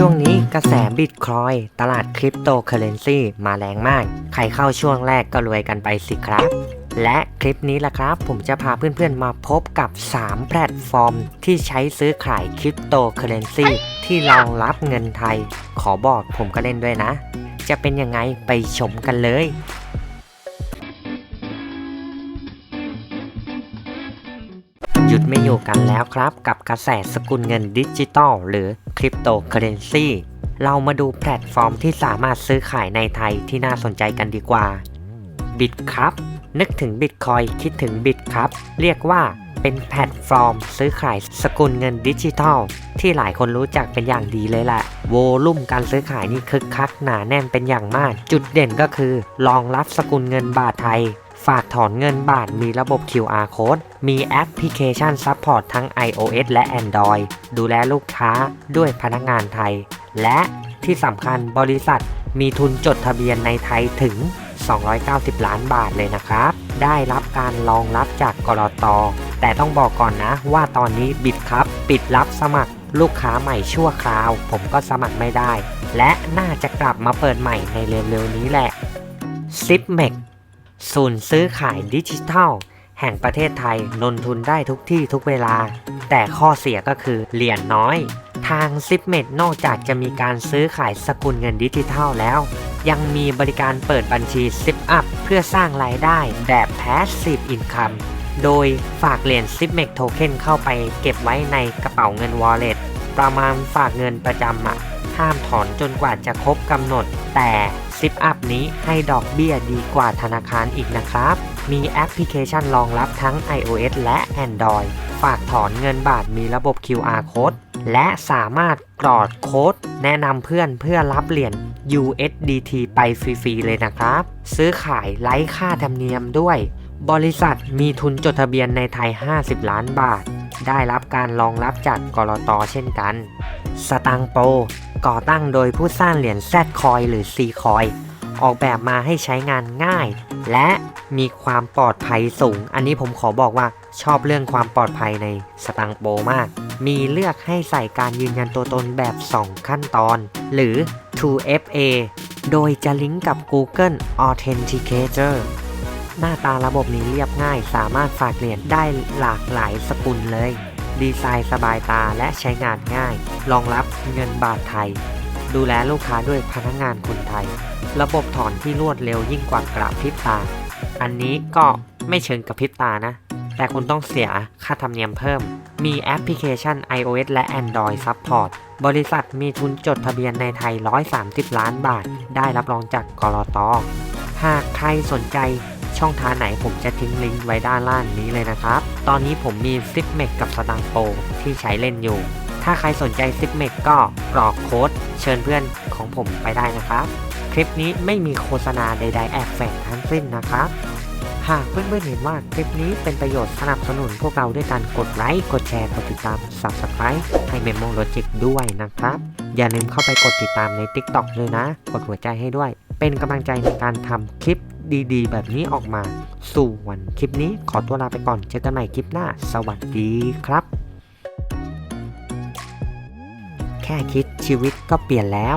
ช่วงนี้กระแสบิตคอยตลาดคริปโตเคอเรนซีมาแรงมาก ใครเข้าช่วงแรกก็รวยกันไปสิครับ และคลิปนี้ล่ะครับ ผมจะพาเพื่อนๆมาพบกับ 3 แพลตฟอร์ม ที่ใช้ซื้อขายคริปโตเคอเรนซีที่รองรับเงินไทย ขอบอกผมก็เล่นด้วยนะ จะเป็นยังไงไปชมกันเลย ยุดไม่อยู่กันแล้วครับ กับกระแสสกุลเงินดิจิตอลหรือคริปโตเคอเรนซีเรามาดูแพลตฟอร์มที่สามารถซื้อขายในไทยที่น่าสนใจกันดีกว่าบิตครับนึกถึงบิตคอยคิดถึงบิตครับเรียกว่าเป็นแพลตฟอร์ม ซื้อขายสกุลเงินดิจิทัล ที่หลายคนรู้จักเป็นอย่างดีเลยแหละโวลุ่มการซื้อขายนี่คึกคักหนาแน่นเป็นอย่างมาก จุดเด่นก็คือรองรับสกุลเงินบาทไทย ฝากถอนเงินบาทมีระบบ QR code มีแอปพลิเคชันซัพพอร์ตทั้ง iOS และ Android ดูแลลูกค้าด้วยพนักงานไทย และที่สำคัญบริษัทมีทุนจดทะเบียนในไทยถึง 290 ล้านบาทเลยนะครับ ได้รับการรองรับจากกรอตแต่ต้องบอกก่อนนะว่าตอนนี้บิดครับ ปิดรับสมัครลูกค้าใหม่ชั่วคราว ผมก็สมัครไม่ได้ และน่าจะกลับมาเปิดใหม่ในเร็วๆนี้แหละ z i p m e x ศูนย์ซื้อขายดิจิทัล แห่งประเทศไทยนนทุนได้ทุกที่ทุกเวลา แต่ข้อเสียก็คือเหรียญน้อย ทาง z i p m e t นอกจากจะมีการซื้อขายสกุลเงินดิจิทัลแล้ว ยังมีบริการเปิดบัญชี Zip Up เพื่อสร้างรายได้แบบ Passive Income โดยฝากเหรียญ z i p m e x Token เข้าไปเก็บไว้ในกระเป๋าเงิน Wallet ประมาณฝากเงินประจำอะห้ามถอนจนกว่าจะครบกำหนด แต่ ซิปอัพนี้ให้ดอกเบี้ยดีกว่าธนาคารอีกนะครับ มีแอปพลิเคชันรองรับทั้ง iOS และ Android ฝากถอนเงินบาทมีระบบ QR code และสามารถกรอดโค้ดแนะนำเพื่อนเพื่อรับเหรียญ USDT ไปฟรีๆเลยนะครับ ซื้อขายไร้ค่าธรรมเนียมด้วย บริษัทมีทุนจดทะเบียนในไทย 50 ล้านบาท ได้รับการรองรับจากกรตเช่นกัน สตังโป ก่อตั้งโดยผู้สร้างเหรียญ Z คอยหรือ C คอยออกแบบมาให้ใช้งานง่าย และมีความปลอดภัยสูง อันนี้ผมขอบอกว่าชอบเรื่องความปลอดภัยในสตังโปมาก มีเลือกให้ใส่การยืนยันตัวตนแบบ 2 ขั้นตอน หรือ 2FA โดยจะลิงก์กับ Google Authenticator หน้าตาระบบนี้เรียบง่าย สามารถฝากเหรียญได้หลากหลายสกุลเลย ดีไซน์สบายตาและใช้งานง่าย รองรับเงินบาทไทย ดูแลลูกค้าด้วยพนักงานคนไทย ระบบถอนที่รวดเร็วยิ่งกว่ากระพริบตา อันนี้ก็ไม่เชิงกระพริบตานะ แต่คุณต้องเสียค่าธรรมเนียมเพิ่ม มีแอปพลิเคชัน iOS และ Android Support บริษัทมีทุนจดทะเบียนในไทย 130 ล้านบาท ได้รับรองจากกรอตอหากใครสนใจ ช่องทางไหนผมจะทิ้งลิงก์ไว้ด้านล่างนี้เลยนะครับ ตอนนี้ผมมี z i p m e x กับ s t a n g p o ที่ใช้เล่นอยู่ ถ้าใครสนใจ z i p m e x ก็กรอกโค้ดเชิญเพื่อนของผมไปได้นะครับ คลิปนี้ไม่มีโฆษณาใดๆแอบแฝงทั้งสิ้นนะครับหากเพื่อนๆเห็นว่าคลิปนี้เป็นประโยชน์สนับสนุนพวกเราด้วยการกดไลค์ กดแชร์ กดติดตาม Subscribe ให้ Memo Logic ด้วยนะครับ อย่าลืมเข้าไปกดติดตามใน TikTok เลยนะ กดหัวใจให้ด้วย เป็นกำลังใจในการทำคลิป ดีๆ แบบนี้ออกมา สู่วันคลิปนี้ขอตัวลาไปก่อนเจอกันใหม่คลิปหน้า สวัสดีครับ แค่คิดชีวิตก็เปลี่ยนแล้ว